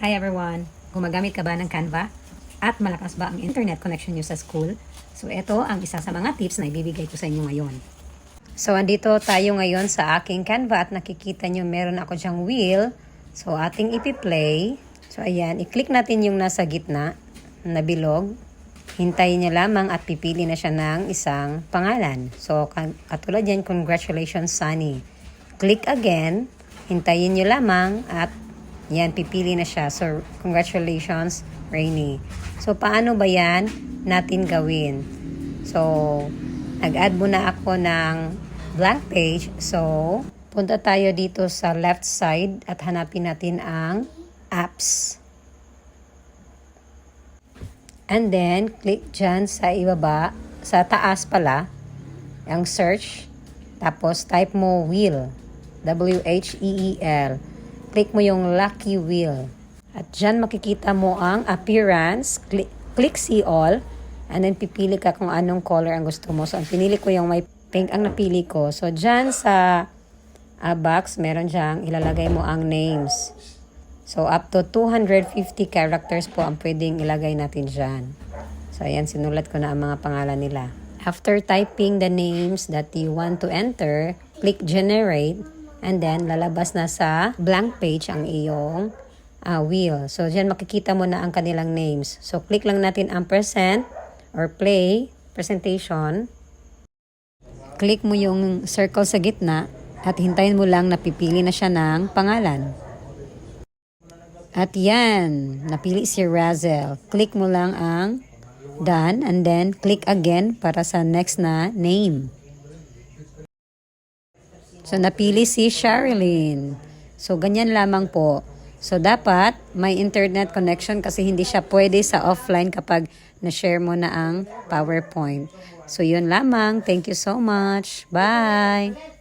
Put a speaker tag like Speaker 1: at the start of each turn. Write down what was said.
Speaker 1: Hi everyone! Gumagamit ka ba ng Canva? At malakas ba ang internet connection nyo sa school? So ito ang isa sa mga tips na ibibigay ko sa inyo ngayon. So andito tayo ngayon sa aking Canva at nakikita nyo meron ako dyang wheel. So ating ipi-play. So ayan, i-click natin yung nasa gitna na bilog. Hintayin nyo lamang at pipili na siya ng isang pangalan. So ka- katulad yan, congratulations Sunny. Click again, hintayin nyo lamang at yan, pipili na siya. So, congratulations, Rainy. So, paano ba yan natin gawin? So, nag-add muna ako ng blank page. So, punta tayo dito sa left side at hanapin natin ang apps. And then, click dyan sa ibaba, sa taas pala, ang search. Tapos, type mo wheel. W-H-E-E-L. Click mo yung lucky wheel. At dyan makikita mo ang appearance. Click, click see all. And then, pipili ka kung anong color ang gusto mo. So, ang pinili ko yung may pink ang napili ko. So, dyan sa ah, box, meron dyan, ilalagay mo ang names. So, up to 250 characters po ang pwedeng ilagay natin dyan. So, ayan, sinulat ko na ang mga pangalan nila. After typing the names that you want to enter, click generate, and then lalabas na sa blank page ang iyong ah, wheel. So, dyan makikita mo na ang kanilang names. So, click lang natin ang present or play, presentation. Click mo yung circle sa gitna at hintayin mo lang na pipili na siya ng pangalan. At yan, napili si Razel. Click mo lang ang done and then click again para sa next na name. So napili si Sherilyn. So ganyan lamang po. So dapat may internet connection kasi hindi siya pwede sa offline kapag na-share mo na ang PowerPoint. So yun lamang. Thank you so much. Bye!